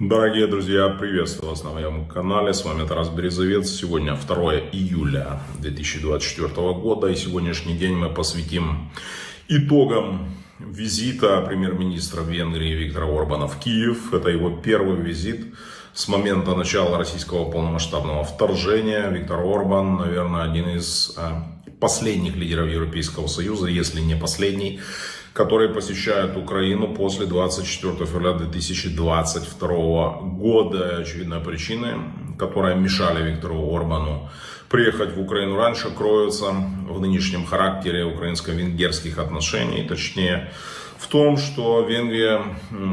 Дорогие друзья, приветствую вас на моем канале. С вами Тарас Березовец. Сегодня 2 июля 2024 года. И сегодняшний день мы посвятим итогам визита премьер-министра Венгрии Виктора Орбана в Киев. Это его первый визит с момента начала российского полномасштабного вторжения. Виктор Орбан, наверное, один из э, последних лидеров Европейского Союза, если не последний, которые посещают Украину после 24 февраля 2022 года. Очевидная причина, которая мешали Виктору Орбану приехать в Украину раньше, кроется в нынешнем характере украинско-венгерских отношений, точнее в том, что Венгрия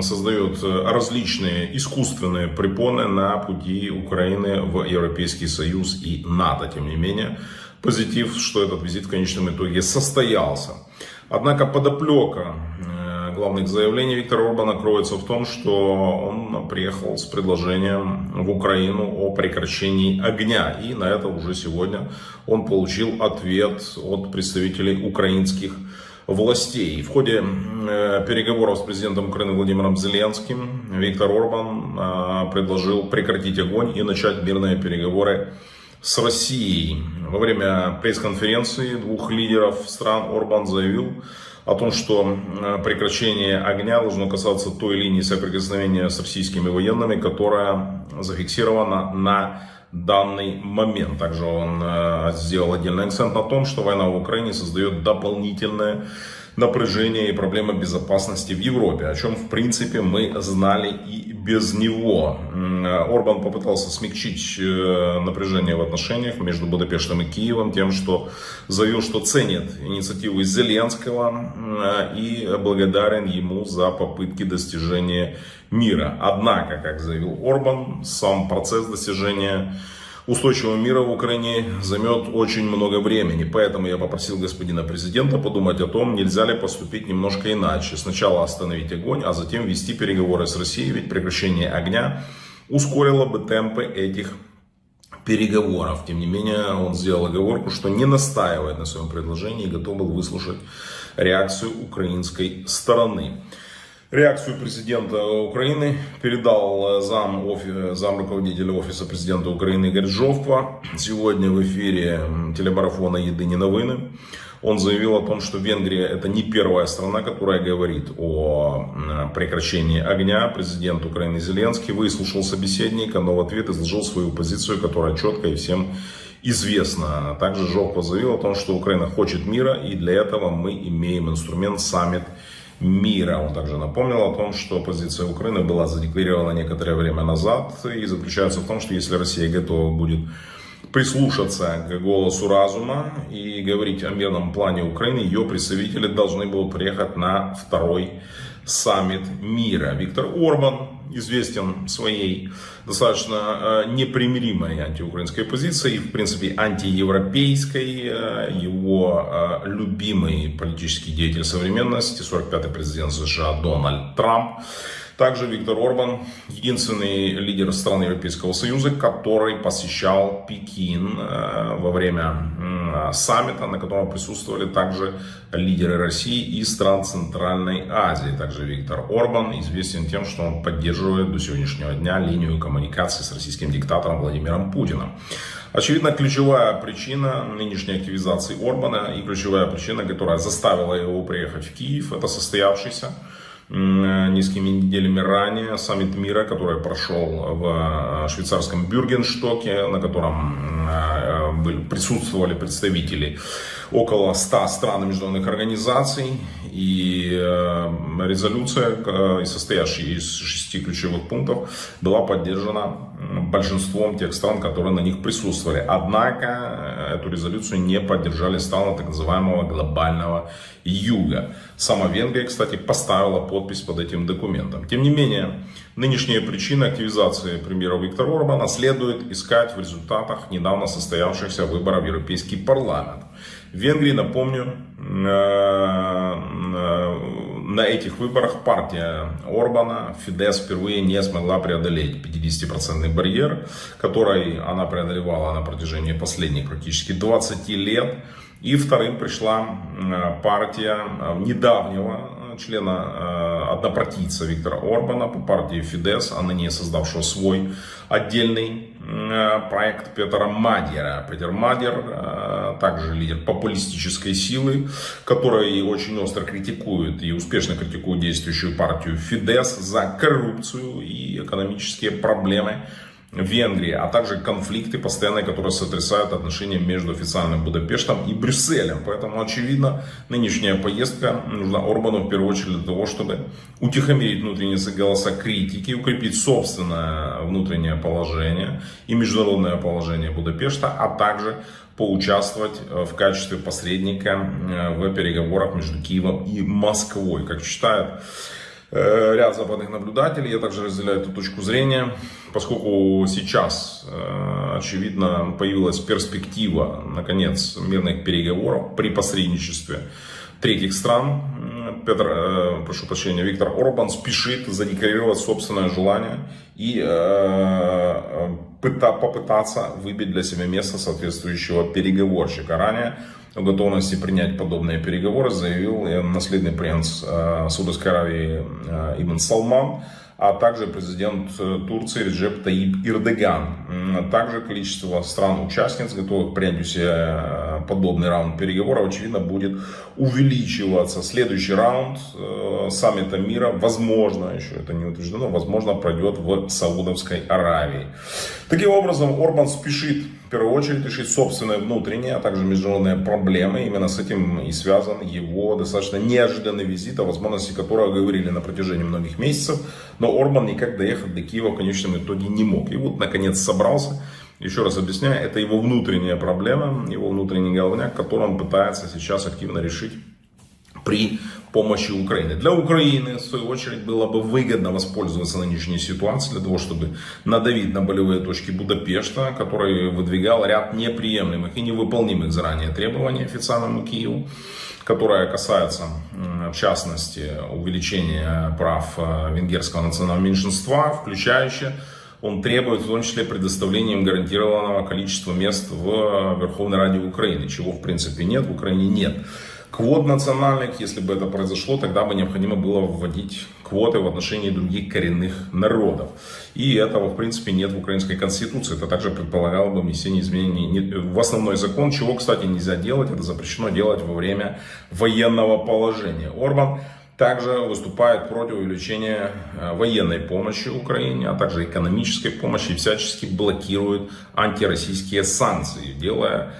создает различные искусственные препоны на пути Украины в Европейский Союз и НАТО. Тем не менее, позитив, что этот визит в конечном итоге состоялся. Однако подоплека э, главных заявлений Виктора Орбана кроется в том, что он приехал с предложением в Украину о прекращении огня. И на это уже сегодня он получил ответ от представителей украинских властей. В ходе э, переговоров с президентом Украины Владимиром Зеленским Виктор Орбан э, предложил прекратить огонь и начать мирные переговоры с Россией. Во время пресс-конференции двух лидеров стран Орбан заявил о том, что э, прекращение огня должно касаться той линии соприкосновения с российскими военными, которая зафиксирована на данный момент. Также он э, сделал отдельный акцент на том, что война в Украине создает дополнительное напряжение и проблемы безопасности в Европе, о чем, в принципе, мы знали и без него. Орбан попытался смягчить э, напряжение в отношениях между Будапештом и Киевом тем, что заявил, что ценит инициативу Зеленского э, и благодарен ему за попытки достижения мира. Однако, как заявил Орбан, сам процесс достижения устойчивого мира в Украине займет очень много времени. Поэтому я попросил господина президента подумать о том, нельзя ли поступить немножко иначе. Сначала остановить огонь, а затем вести переговоры с Россией, ведь прекращение огня ускорило бы темпы этих переговоров. Тем не менее, он сделал оговорку, что не настаивает на своем предложении и готов был выслушать реакцию украинской стороны. Реакцию президента Украины передал зам, офи, зам руководителя офиса президента Украины Игорь Жовква. Сегодня в эфире телемарафона «Едині новины» он заявил о том, что Венгрия это не первая страна, которая говорит о прекращении огня. Президент Украины Зеленский выслушал собеседника, но в ответ изложил свою позицию, которая четко и всем известна. Также Жовква заявил о том, что Украина хочет мира, и для этого мы имеем инструмент саммит мира. Он также напомнил о том, что позиция Украины была задекларирована некоторое время назад и заключается в том, что если Россия готова будет прислушаться к голосу разума и говорить о мирном плане Украины, ее представители должны будут приехать на второй саммит мира. Виктор Орбан известен своей достаточно э, непримиримой антиукраинской позицией, в принципе антиевропейской. Э, его э, любимый политический деятель современности, 45-й президент США Дональд Трамп, также Виктор Орбан, единственный лидер стран Европейского Союза, который посещал Пекин э, во время саммита, на котором присутствовали также лидеры России и стран Центральной Азии. Также Виктор Орбан известен тем, что он поддерживает до сегодняшнего дня линию коммуникации с российским диктатором Владимиром Путиным. Очевидно, ключевая причина нынешней активизации Орбана и ключевая причина, которая заставила его приехать в Киев, это состоявшийся несколькими неделями ранее саммит мира, который прошел в э, швейцарском Бюргенштоке, на котором э, присутствовали представители около 100 стран и международных организаций. И э, резолюция, состоящая из шести ключевых пунктов, была поддержана большинством тех стран, которые на них присутствовали. Однако эту резолюцию не поддержали страны так называемого глобального юга. Сама Венгрия, кстати, поставила подпись под этим документом. Тем не менее, нынешние причины активизации премьера Виктора Орбана следует искать в результатах недавно состоявшихся выборов в Европейский парламент. В Венгрии, напомню, э, э, на этих выборах партия Орбана, Фидес, впервые не смогла преодолеть 50% барьер, который она преодолевала на протяжении последних практически 20 лет. И вторым пришла партия недавнего члена однопартийца Виктора Орбана по партии Фидес, а ныне создавшего свой отдельный э, проект Петра Мадьера. Петр Мадьер э, также лидер популистической силы, которая и очень остро критикует и успешно критикует действующую партию Фидес за коррупцию и экономические проблемы Венгрии, а также конфликты постоянные, которые сотрясают отношения между официальным Будапештом и Брюсселем. Поэтому, очевидно, нынешняя поездка нужна Орбану в первую очередь для того, чтобы утихомирить внутренние голоса критики, укрепить собственное внутреннее положение и международное положение Будапешта, а также поучаствовать в качестве посредника в переговорах между Киевом и Москвой. Как считают Э, ряд западных наблюдателей. Я также разделяю эту точку зрения, поскольку сейчас, э, очевидно, появилась перспектива, наконец, мирных переговоров при посредничестве третьих стран. Петр, э, прошу прощения, Виктор Орбан спешит задекларировать собственное желание и попытаться выбить для себя место соответствующего переговорщика. Ранее о готовности принять подобные переговоры заявил наследный принц э, Саудовской Аравии э, Ибн Салман, а также президент э, Турции Реджеп Таиб Ирдеган. Также количество стран-участниц, готовых принять у себя подобный раунд переговоров, очевидно, будет увеличиваться. Следующий раунд саммита мира, возможно, еще это не утверждено, возможно, пройдет в Саудовской Аравии. Таким образом, Орбан спешит в первую очередь решить собственные внутренние, а также международные проблемы. Именно с этим и связан его достаточно неожиданный визит, о возможности которого говорили на протяжении многих месяцев. Но Орбан никак доехать до Киева в конечном итоге не мог. И вот наконец собрался. Еще раз объясняю, это его внутренняя проблема, его внутренний головняк, который он пытается сейчас активно решить при помощи Украины. Для Украины, в свою очередь, было бы выгодно воспользоваться нынешней ситуацией для того, чтобы надавить на болевые точки Будапешта, который выдвигал ряд неприемлемых и невыполнимых заранее требований официальному Киеву которая касается, в частности, увеличения прав э, венгерского национального меньшинства, включающее он требует в том числе предоставления им гарантированного количества мест в э, Верховной Раде Украины, чего в принципе нет, в Украине нет квот национальных. Если бы это произошло, тогда бы необходимо было вводить квоты в отношении других коренных народов. И этого, в принципе, нет в украинской конституции. Это также предполагало бы внесение изменений в основной закон, чего, кстати, нельзя делать. Это запрещено делать во время военного положения. Орбан также выступает против увеличения э, военной помощи Украине, а также экономической помощи и всячески блокирует антироссийские санкции, делая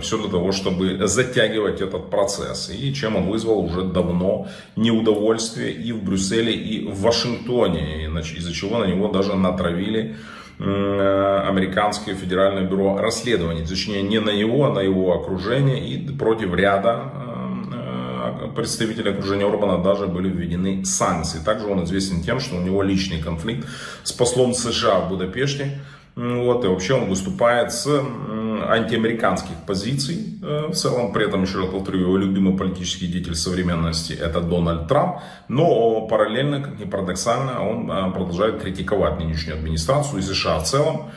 все для того, чтобы затягивать этот процесс. И чем он вызвал уже давно неудовольствие и в Брюсселе, и в Вашингтоне, из-за чего на него даже натравили американское федеральное бюро расследований, точнее не на него, а на его окружение и против ряда э, представителей окружения Орбана даже были введены санкции. Также он известен тем, что у него личный конфликт с послом США в Будапеште, вот, и вообще он выступает с антиамериканских позиций. Э, в целом, при этом, еще раз повторю, его любимый политический деятель современности это Дональд Трамп. Но параллельно, как ни парадоксально, он э, продолжает критиковать нынешнюю администрацию и США в целом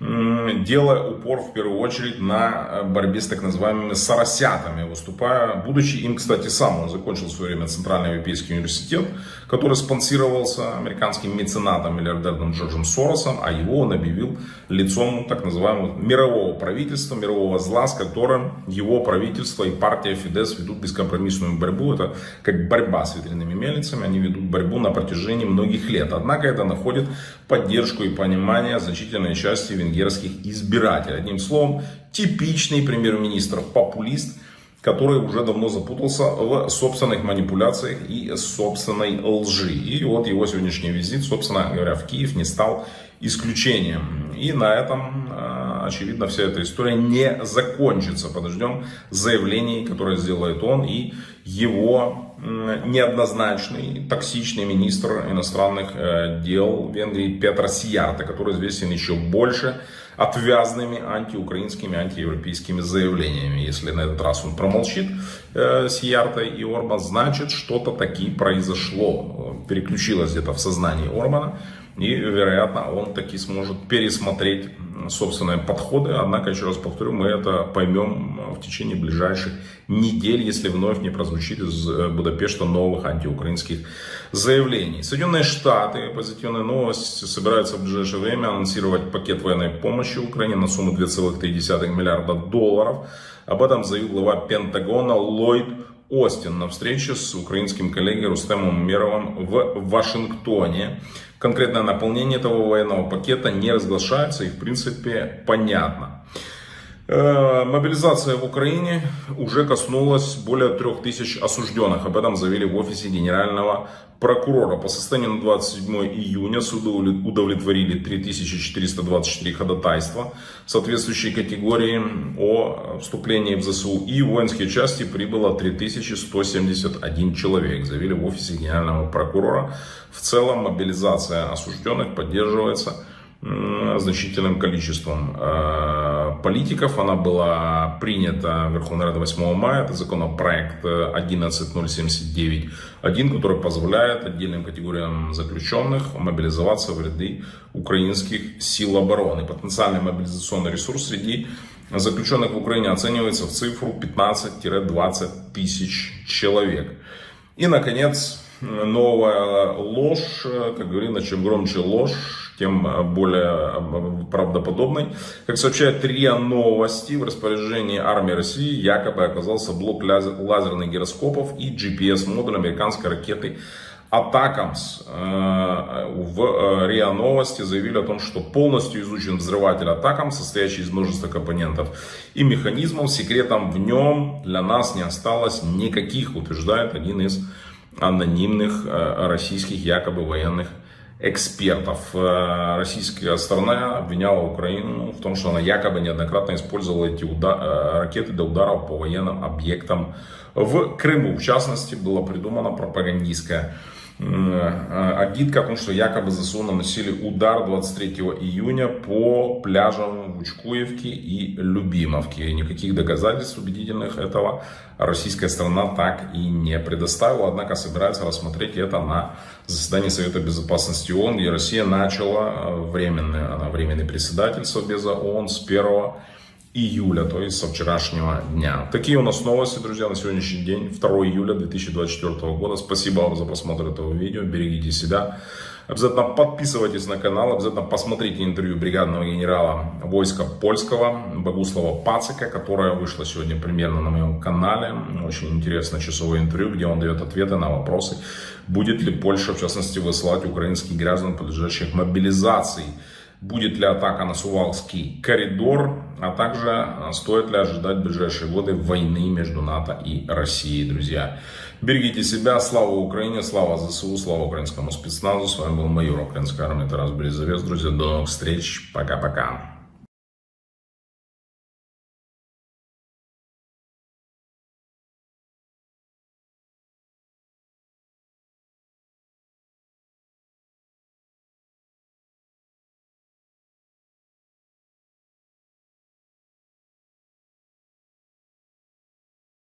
делая упор в первую очередь на э, борьбе с так называемыми соросятами, выступая, будучи им, кстати, сам, он закончил в свое время Центральный Европейский университет, который спонсировался американским меценатом, миллиардером Джорджем Соросом, а его он объявил лицом так называемого мирового правительства, мирового зла, с которым его правительство и партия Фидес ведут бескомпромиссную борьбу. Это как борьба с ветряными мельницами, они ведут борьбу на протяжении многих лет. Однако это находит поддержку и понимание значительной части венгерских избирателей. Одним словом, типичный премьер-министр, популист, который уже давно запутался в собственных манипуляциях и собственной лжи. И вот его сегодняшний визит, собственно говоря, в Киев не стал исключением. И на этом, э, очевидно, вся эта история не закончится. Подождем заявлений, которые сделает он и его неоднозначный, токсичный министр иностранных э, дел Венгрии Петр Сиярта, который известен еще больше отвязными антиукраинскими, антиевропейскими заявлениями. Если на этот раз он промолчит э, Сиярта и Орбан, значит что-то таки произошло, переключилось где-то в сознании Орбана. И, вероятно, он таки сможет пересмотреть собственные подходы. Однако, еще раз повторю, мы это поймем в течение ближайших недель, если вновь не прозвучит из э, Будапешта новых антиукраинских заявлений. Соединенные Штаты, позитивная новость, собираются в ближайшее время анонсировать пакет военной помощи Украине на сумму 2,3 миллиарда долларов. Об этом заявил глава Пентагона Ллойд Остин на встрече с украинским коллегой Рустемом Мировым в Вашингтоне. Конкретное наполнение этого военного пакета не разглашается и в принципе понятно. Э, мобилизация в Украине уже коснулась более трех тысяч осужденных. Об этом заявили в офисе генерального прокурора. По состоянию на 27 июня суды удовлетворили 3424 ходатайства соответствующей категории о вступлении в ЗСУ. И в воинские части прибыло 3171 человек, заявили в офисе генерального прокурора. В целом мобилизация осужденных поддерживается значительным количеством э, политиков. Она была принята Верховной Радой 8 мая. Это законопроект 11079.1, который позволяет отдельным категориям заключенных мобилизоваться в ряды украинских сил обороны. Потенциальный мобилизационный ресурс среди заключенных в Украине оценивается в цифру 15-20 тысяч человек. И, наконец, новая ложь, как говорится, чем громче ложь, тем э, более э, правдоподобной. Как сообщает РИА Новости, в распоряжении армии России якобы оказался блок лазерных гироскопов и GPS-модуль американской ракеты Атакамс. Э, в РИА Новости заявили о том, что полностью изучен взрыватель Атакамс, состоящий из множества компонентов и механизмов. Секретом в нем для нас не осталось никаких, утверждает один из анонимных российских якобы военных экспертов. Э, российская сторона обвиняла Украину в том, что она якобы неоднократно использовала эти удар, э, ракеты для ударов по военным объектам в Крыму. В частности, была придумана пропагандистская агитка о том, что якобы ЗСУ наносили удар 23 июня по пляжам в Учкуевке и Любимовке. Никаких доказательств убедительных этого российская сторона так и не предоставила, однако собирается рассмотреть это на заседании Совета Безопасности ООН, где Россия начала э, временный, она временный председатель Совбеза ООН с 1 июля, то есть со вчерашнего дня. Такие у нас новости, друзья, на сегодняшний день, 2 июля 2024 года. Спасибо вам за просмотр этого видео, берегите себя. Обязательно подписывайтесь на канал, обязательно посмотрите интервью бригадного генерала войска польского Богуслава Пацика, которое вышло сегодня примерно на моем канале. Очень интересное часовое интервью, где он дает ответы на вопросы, будет ли Польша, в частности, высылать украинских граждан, подлежащих мобилизации будет ли атака на Сувалский коридор, а также а, стоит ли ожидать в ближайшие годы войны между НАТО и Россией, друзья. Берегите себя, слава Украине, слава ЗСУ, слава украинскому спецназу. С вами был майор украинской армии Тарас Березовец. Друзья, до новых встреч, пока-пока.